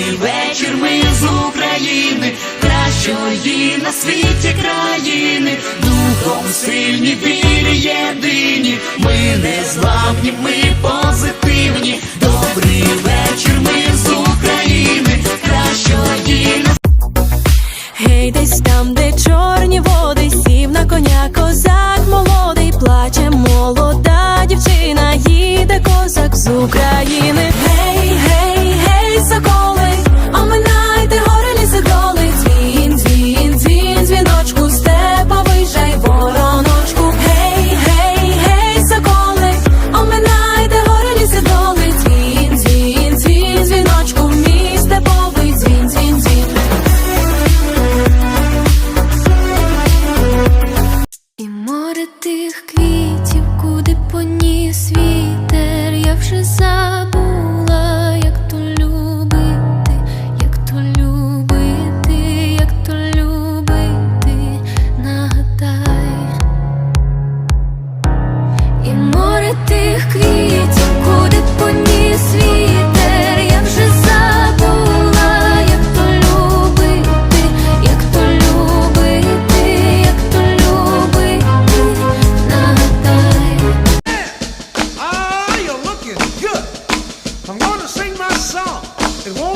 Вечір, ми з України, кращої на світі країни, духом сильні, вірі єдині, ми не зламні, ми позитивні. Добрий вечір, ми з України, кращої на Гей, десь там, де чорні води, сів на коня козак молодий, плаче молода дівчина, їде козак з України.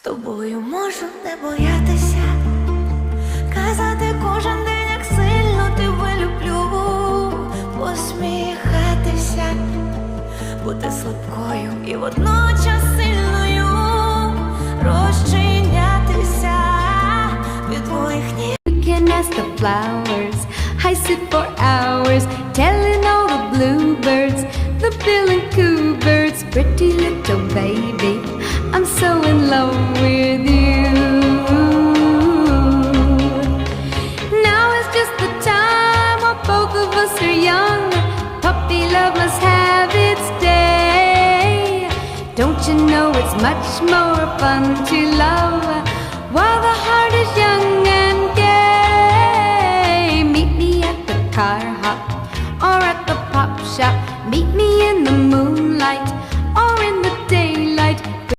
З тобою можу не боятися, казати кожен день, як сильно тебе люблю, посміхатися, бути слабкою і водночас сильною, розчинятися від твоїх ніг. I sit for hours telling all the bluebirds, the bill and coo birds, pretty little baby. I'm so in love both of us are young. Puppy love must have its day. Don't you know it's much more fun to love while the heart is young and gay? Meet me at the car hop or at the pop shop. Meet me in the moonlight or in the daylight.